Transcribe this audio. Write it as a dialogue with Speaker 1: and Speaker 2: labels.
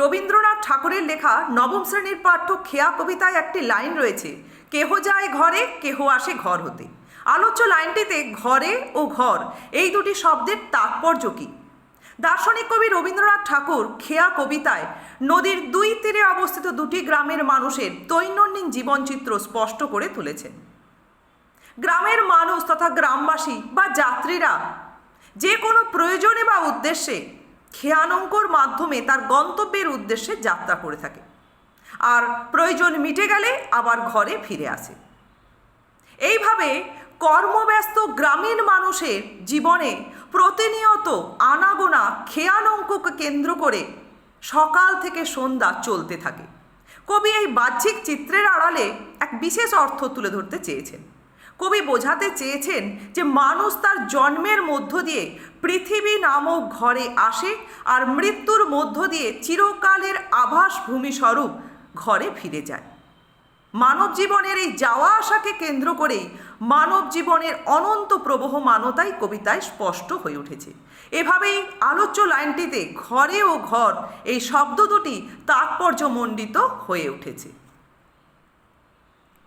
Speaker 1: রবীন্দ্রনাথ ঠাকুরের লেখা নবম শ্রেণির পাঠ্য খেয়া কবিতায় একটি লাইন রয়েছে, কেহ যায় ঘরে, কেহ আসে ঘর হতে। আলোচ্য লাইনটিতে ঘরে ও ঘর এই দুটি শব্দের তাৎপর্য কী? দার্শনিক কবি রবীন্দ্রনাথ ঠাকুর খেয়া কবিতায় নদীর দুই তীরে অবস্থিত দুটি গ্রামের মানুষের দৈনন্দিন জীবনচিত্র স্পষ্ট করে তুলেছেন। গ্রামের মানুষ তথা গ্রামবাসী বা যাত্রীরা যে কোনো প্রয়োজনে বা উদ্দেশ্যে খেয়ানঙ্কর মাধ্যমে তার গন্তব্যের উদ্দেশ্যে যাত্রা করে থাকে। আর প্রয়োজন মিটে গেলে আবার ঘরে ফিরে আসে। এইভাবে কর্মব্যস্ত গ্রামীণ মানুষের জীবনে প্রতিনিয়ত আনাগোনা খেয়ানঙ্ককে কেন্দ্র করে সকাল থেকে সন্ধ্যা চলতে থাকে। কবি এই বাহ্যিক চিত্রের আড়ালে এক বিশেষ অর্থ তুলে ধরতে চেয়েছেন। কবি বোঝাতে চেয়েছেন যে মানুষ তার জন্মের মধ্য দিয়ে পৃথিবী নামক ঘরে আসে আর মৃত্যুর মধ্য দিয়ে চিরকালের আভাস ভূমিস্বরূপ ঘরে ফিরে যায়। মানব জীবনের এই যাওয়া আসাকে কেন্দ্র করেই মানব জীবনের অনন্ত প্রবহমানতাই কবিতায় স্পষ্ট হয়ে উঠেছে। এভাবেই আলোচ্য লাইনটিতে ঘরে ও ঘর এই শব্দ দুটি তাৎপর্যমণ্ডিত হয়ে উঠেছে।